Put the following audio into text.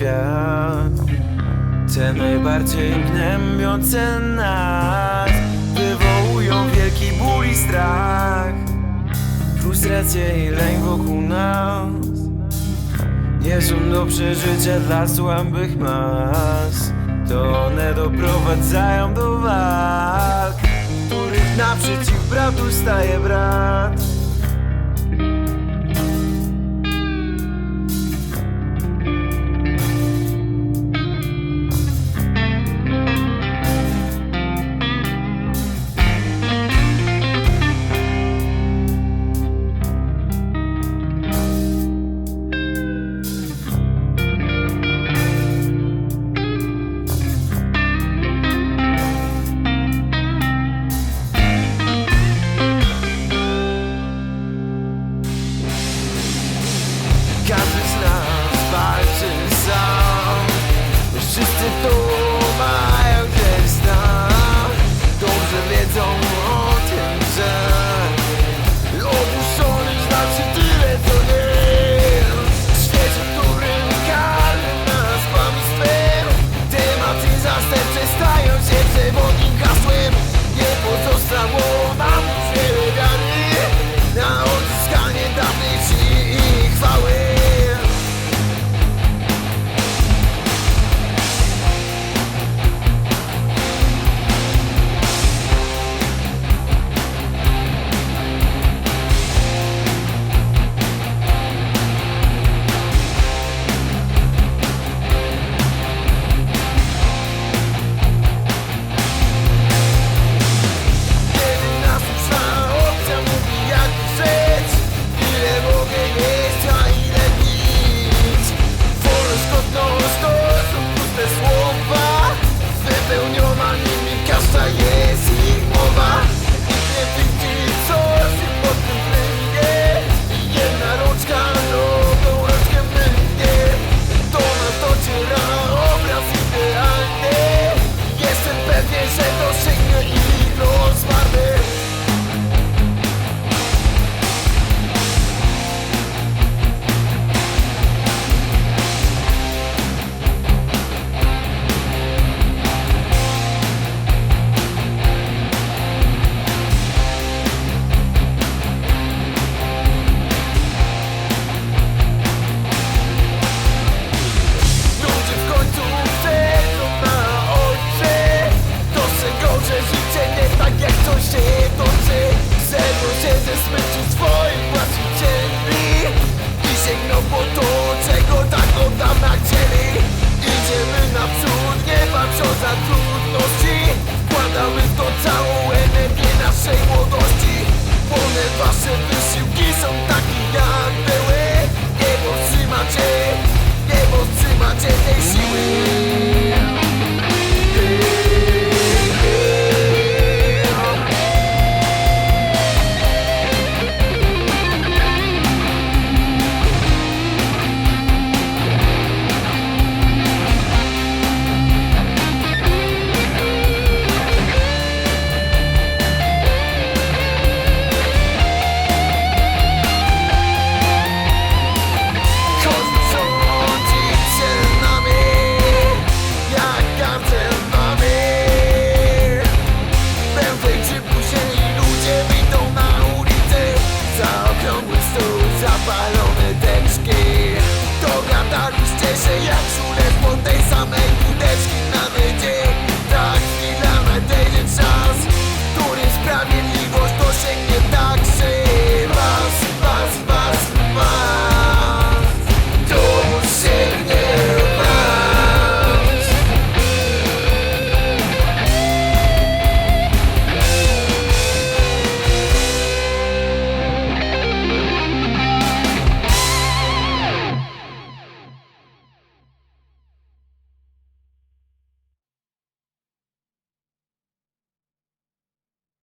świat. Te najbardziej gnębiące nas Wywołują wielki ból i strach. Frustrację i lęk wokół nas. Nie są do przeżycia dla słabych mas. To one doprowadzają do walk Których naprzeciw bratu staje brat.